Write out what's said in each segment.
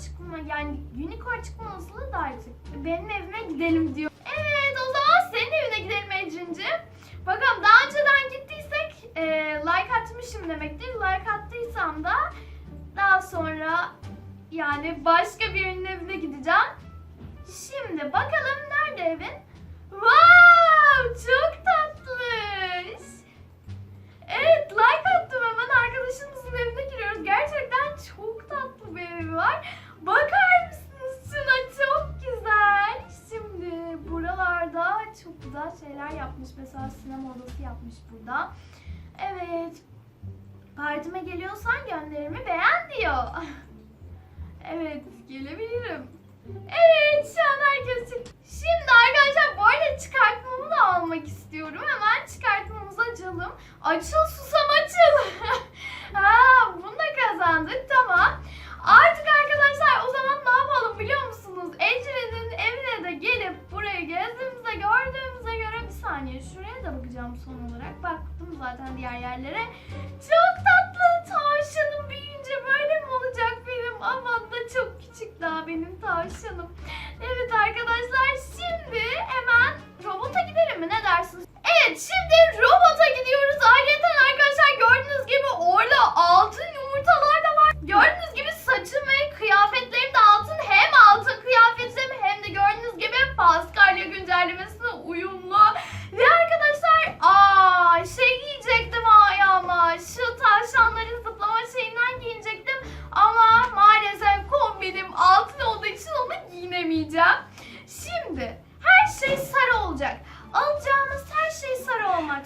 çıkma yani unicorn çıkma olasılığı daha yüksek. Benim evime gidelim diyor. Evet o zaman senin evine gidelim Ecrin'cim. Bakalım daha önceden gittiysek e, like atmışım demektir. Like attıysam da daha sonra yani başka birinin evine gideceğim.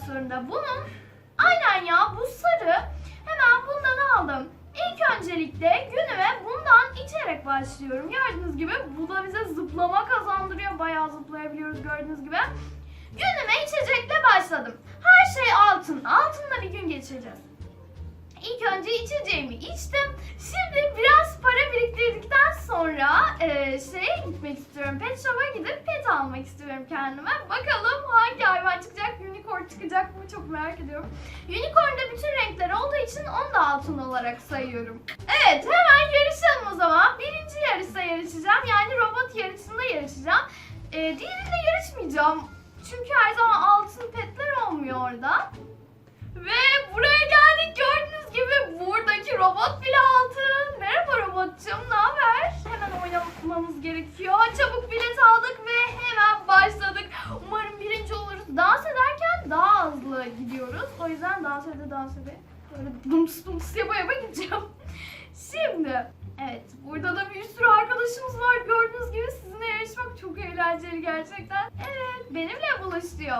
Zorunda. Bunun aynen ya bu sarı. Hemen bundan aldım. İlk öncelikle günüme bundan içerek başlıyorum. Gördüğünüz gibi bu da bize zıplama kazandırıyor. Bayağı zıplayabiliyoruz gördüğünüz gibi. Günüme içecekle başladım. Her şey altın. Altınla bir gün geçireceğiz. İlk önce içeceğimi içtim. Şimdi biraz para biriktirdikten sonra e, şeye gitmek istiyorum. Pet shop'a gidip pet almak istiyorum kendime. Bakalım hangi hayvan çıkacak, unicorn çıkacak mı çok merak ediyorum. Unicorn'da bütün renkler olduğu için onu da altın olarak sayıyorum. Evet hemen yarışalım o zaman. Birinci yarışta yarışacağım. Yani robot yarışında yarışacağım. E, diğerinde yarışmayacağım. Çünkü her zaman altın petler olmuyor orada. Ve buraya geldik gördüğünüz gibi buradaki robot bile altın. Merhaba robotçum ne haber? Hemen oynamamız gerekiyor. Çabuk bilet aldık ve hemen başladık. Umarım birinci oluruz. Dans ederken daha hızlı gidiyoruz. O yüzden dans ede dans ede. Böyle dums dums yapa yapa gideceğim. Şimdi evet burada da bir sürü arkadaşımız var. Gördüğünüz gibi sizinle yarışmak çok eğlenceli gerçekten. Evet benimle buluş diyor.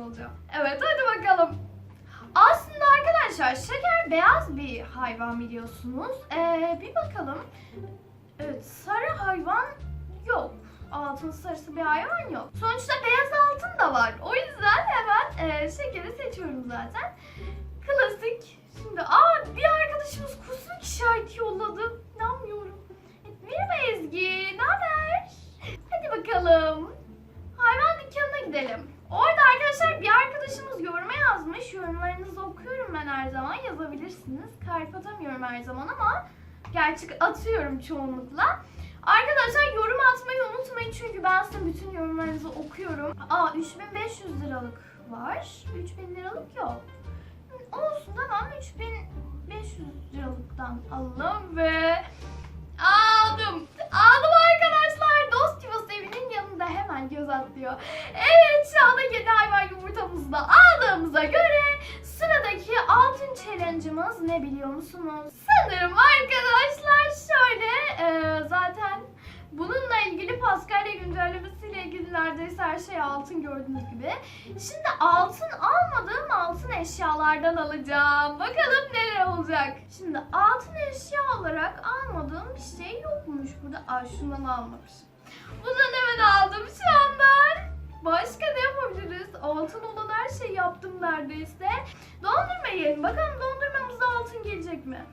Alacağım. Evet hadi bakalım. Aslında arkadaşlar şeker beyaz bir hayvan biliyorsunuz. Ee, bir bakalım. Evet sarı hayvan yok. Altın sarısı bir hayvan yok. Sonuçta beyaz altın da var. O yüzden hemen e, şekeri seçiyorum zaten. Klasik. Şimdi aa bir arkadaşımız kusmuk işareti yolladı. İnanmıyorum. Evet, merhaba Ezgi. Ne haber? Hadi bakalım. Hayvan dükkanına gidelim. Orada arkadaşlar bir arkadaşımız yoruma yazmış. Yorumlarınızı okuyorum ben her zaman. Yazabilirsiniz. Kalp atamıyorum her zaman ama gerçek atıyorum çoğunlukla. Arkadaşlar yorum atmayı unutmayın çünkü ben sizin bütün yorumlarınızı okuyorum. Aa 3500 liralık var. 3000 liralık yok. Olsun tamam 3500 liralıktan alalım ve aldım. Aldım arkadaşlar. Dost yuvası evinin yanında hemen göz atlıyor. Evet challenge'ımız ne biliyor musunuz? Sanırım arkadaşlar şöyle e, zaten bununla ilgili Paskalya güncellemesiyle ilgili neredeyse her şey altın gördüğünüz gibi. Şimdi altın almadığım altın eşyalardan alacağım. Bakalım neler olacak. Şimdi altın eşya olarak almadığım bir şey yokmuş burada. Aa şundan almamışım. Bundan hemen aldım şu anda. Başka ne yapabiliriz? Altın olan her şeyi yaptım neredeyse. Dondurma yiyelim. Bakalım altın gelecek mi?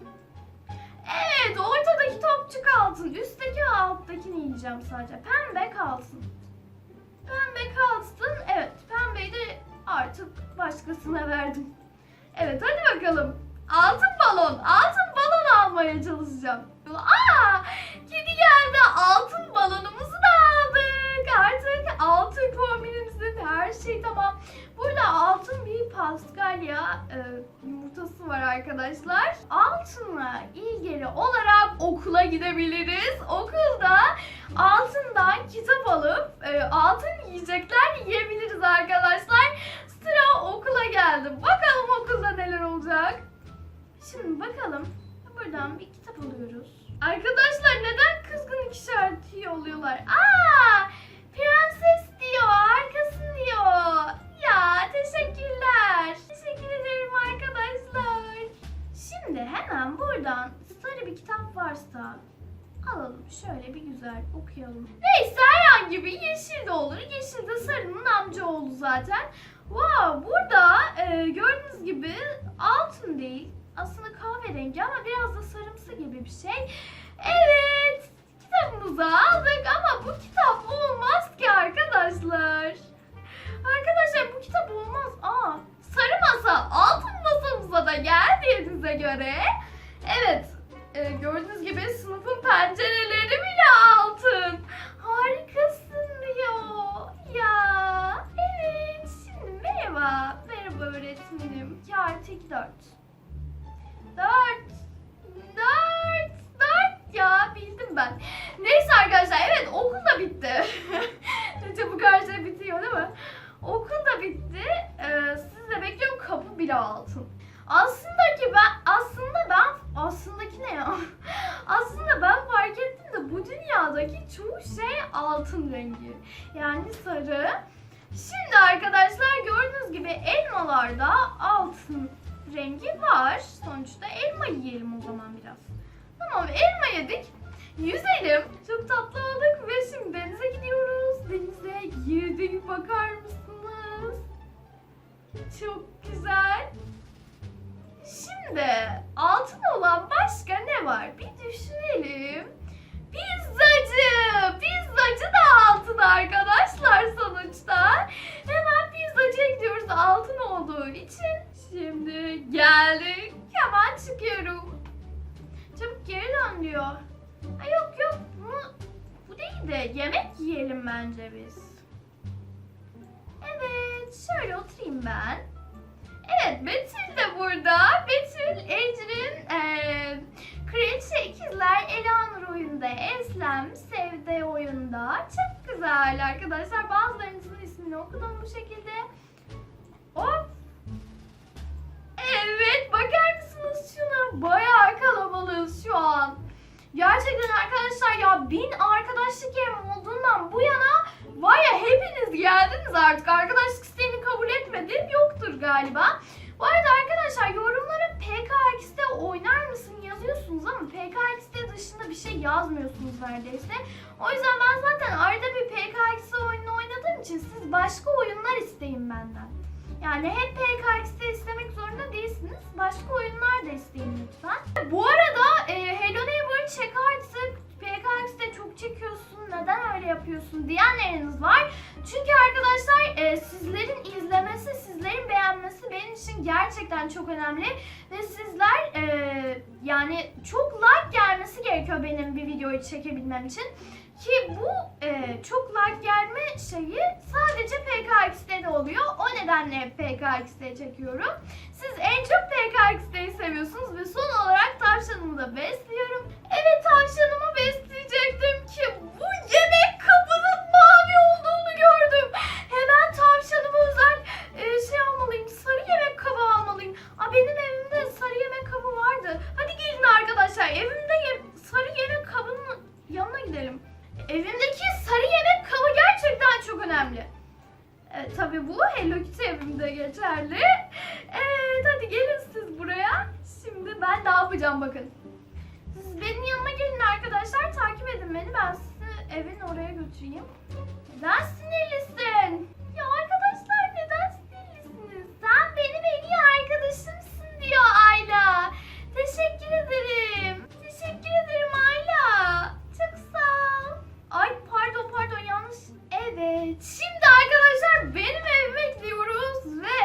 Evet, ortadaki topçuk altın. Üstteki alttakini yiyeceğim sadece. Pembe kalsın. Pembe kalsın. Evet, pembeyi de artık başkasına verdim. Evet, hadi bakalım. Altın balon. Altın balon almaya çalışacağım. Aa! Kedi geldi. Altın balonumuzu da aldık. Artık altın kombinimizin her şey tamam. Burada altın bir paskalya e, yumurtası var arkadaşlar. Altınla ilgili olarak okula gidebiliriz. Okulda altından kitap alıp e, altın yiyecekler yiyebiliriz arkadaşlar. Sıra okula geldi. Bakalım okulda neler olacak. Şimdi bakalım. Buradan bir kitap alıyoruz. Arkadaşlar neden kızgın işareti yolluyorlar? Aa! Prenses diyor, arkasın diyor. Ya teşekkürler. Alalım. Şöyle bir güzel okuyalım. Neyse herhangi bir yeşil de olur. Yeşil de sarının amcaoğlu zaten. Wow, burada e, gördüğünüz gibi altın değil. Aslında kahverengi ama biraz da sarımsı gibi bir şey. Evet, kitabımızı aldık ama bu kitap olmaz ki arkadaşlar. Arkadaşlar bu kitap olmaz. Aa, sarı masa altın masamıza da geldiğinize göre. Evet, e, gördüğünüz gibi sınıfın pencereleri bile altın. Harikasın diyor. Ya, evet. Şimdi merhaba. Merhaba öğretmenim. 2 artı 2 4. 4. 4. 4 ya bildim ben. Neyse arkadaşlar evet okul da bitti. Ne Çabuk her şey bitiyor değil mi? Okul da bitti. Ee, sizi de bekliyorum kapı bile altın. Aslında ki ben aslında ben aslındaki ne ya? aslında ben fark ettim de bu dünyadaki çoğu şey altın rengi. Yani sarı. Şimdi arkadaşlar gördüğünüz gibi elmalarda altın rengi var. Sonuçta elma yiyelim o zaman biraz. Tamam elma yedik. Yüzelim. Çok tatlı olduk ve şimdi denize gidiyoruz. Denize girdik bakar mısınız? Çok güzel. Şimdi altın olan başka ne var? Bir düşünelim. Pizzacı. Pizzacı altın arkadaşlar sonuçta. Hemen pizzacıya gidiyoruz altın olduğu için. Şimdi geldik. Hemen çıkıyorum. Çabuk geri dön diyor. Ay yok yok bu, bu değil de yemek yiyelim bence biz. Evet şöyle oturayım ben. Evet Betül de burada. Betül Ecrin eee Kraliçe İkizler Elanur oyunda. Eslem Sevde oyunda. Çok güzel arkadaşlar. Bazılarınızın ismini okudum bu şekilde. Hop. Evet bakar mısınız şuna? Bayağı kalabalığız şu an. Gerçekten arkadaşlar ya bin arkadaşlık yerim olduğundan bu yana var ya hepiniz geldiniz artık. Arkadaşlık isteğini kabul etmedim. Yoktur galiba. Bu arada arkadaşlar yorumlara PKX'de oynar mısın yazıyorsunuz ama PKX'de dışında bir şey yazmıyorsunuz neredeyse. O yüzden ben zaten arada bir PKX oyunu oynadığım için siz başka oyunlar isteyin benden. Yani hep PKX'de istemek zorunda değilsiniz. Başka oyunlar da isteyin lütfen. Bu arada e, Hello Neighbor'ı çek artık. Çok çekiyorsun. Neden öyle yapıyorsun diyenleriniz var. Çünkü arkadaşlar e, sizlerin izlemesi, sizlerin beğenmesi benim için gerçekten çok önemli. Ve sizler e, yani çok like gelmesi gerekiyor benim bir videoyu çekebilmem için. Ki bu e, çok like gelme şeyi sadece PKX'de de oluyor. O nedenle PKX'de çekiyorum. Siz en çok PKX'deyi seviyorsunuz ve son olarak tavşanımı da besliyorum. Evet tavşanımı Evimde geçerli. Evet hadi gelin siz buraya. Şimdi ben ne yapacağım bakın. Siz benim yanıma gelin arkadaşlar. Takip edin beni. Ben sizi evin oraya götüreyim. Neden sinirlisin? Ya arkadaşlar neden sinirlisiniz? Sen benim en iyi arkadaşımsın diyor Ayla. Teşekkür ederim. Teşekkür ederim Ayla. Çok sağ ol. Ay pardon pardon yanlış. Evet. Şimdi arkadaşlar benim evime gidiyoruz ve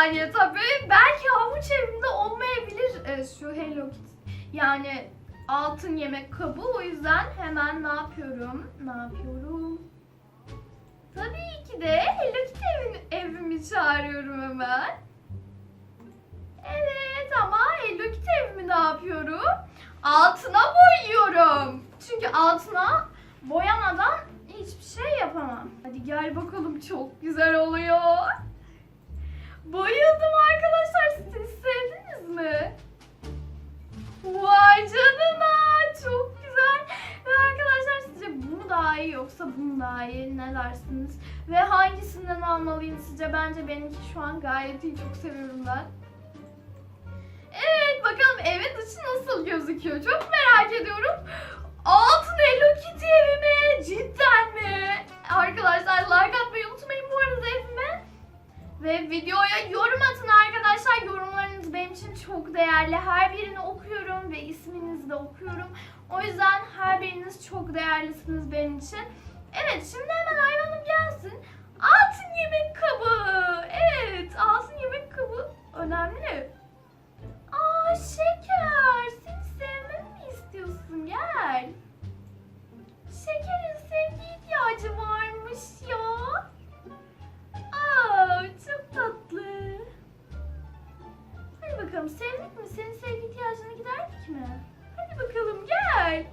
saniye tabii belki havuç evimde olmayabilir e, şu Hello Kitty. Yani altın yemek kabı o yüzden hemen ne yapıyorum? Ne yapıyorum? Tabii ki de Hello Kitty evimi, evimi çağırıyorum hemen. Evet ama Hello Kitty evimi ne yapıyorum? Altına boyuyorum. Çünkü altına boyamadan hiçbir şey yapamam. Hadi gel bakalım çok güzel oluyor. Bayıldım arkadaşlar. Siz sevdiniz mi? Vay canına çok güzel. Ve arkadaşlar sizce bu mu daha iyi yoksa bu mu daha iyi ne dersiniz? Ve hangisinden almalıyım sizce? Bence benimki şu an gayet iyi. Çok seviyorum ben. Evet bakalım evin dışı nasıl gözüküyor? Çok merak ediyorum. Altın Hello Kitty evi mi? Cidden mi? Arkadaşlar like Ve videoya yorum atın arkadaşlar. Yorumlarınız benim için çok değerli. Her birini okuyorum ve isminizi de okuyorum. O yüzden her biriniz çok değerlisiniz benim için. Evet şimdi hemen hayvanım gelsin. Altın yemek kabı. Evet altın yemek kabı önemli. Aa şeker. Seni sevmemi mi istiyorsun? Gel. Şekerin sevgi ihtiyacı varmış ya. Çok tatlı. Hadi bakalım sevdik mi? Senin sevgi ihtiyacını giderdik mi? Hadi bakalım gel.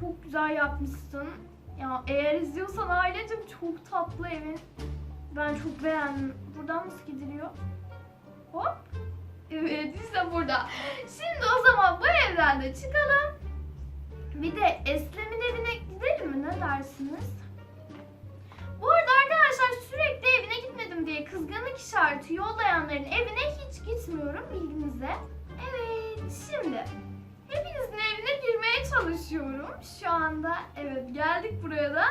Çok güzel yapmışsın. Ya eğer izliyorsan ailecim çok tatlı evin. Ben çok beğendim. Buradan nasıl gidiliyor? Hop. Evet işte burada. Şimdi o zaman bu evden de çıkalım. Bir de Eslem'in evine gidelim mi? Ne dersiniz? Bu arada arkadaşlar sürekli evine gitmedim diye kızgınlık işareti yollayanların evine hiç gitmiyorum bilginize. Evet şimdi hepinizin evine girmeye çalışıyorum. Şu anda evet geldik buraya da.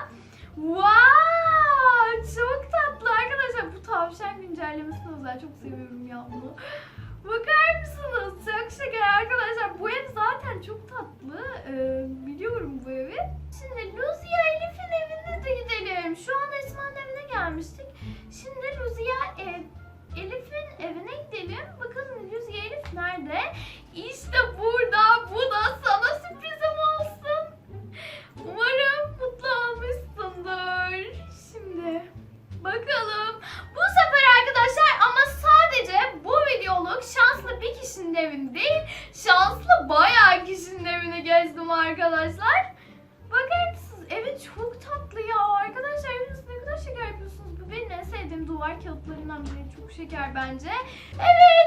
Wow! Çok tatlı arkadaşlar. Bu tavşan güncellemesini özel. Çok seviyorum ya bunu. Bakar mısınız? Çok şeker arkadaşlar. Bu ev zaten çok tatlı. Ee, biliyorum bu evi. Şimdi Luzia Elif'in evine de gidelim. Şu an Esma'nın evine gelmiştik. Şimdi Luzia ev, Elif'in evine gidelim. Bakalım Luzia Elif nerede? İşte burada. Bu da sana sürprizim olsun. Umarım mutlu olmuşsundur. Şimdi bakalım. Bu sefer arkadaşlar ama sadece bu videoluk şanslı bir kişinin evini değil, şanslı bayağı kişinin evine gezdim arkadaşlar. Bakar mısınız? Evet çok tatlı ya. Arkadaşlar eviniz ne kadar şeker yapıyorsunuz. Bu benim en sevdiğim duvar kağıtlarından biri. Çok şeker bence. Evet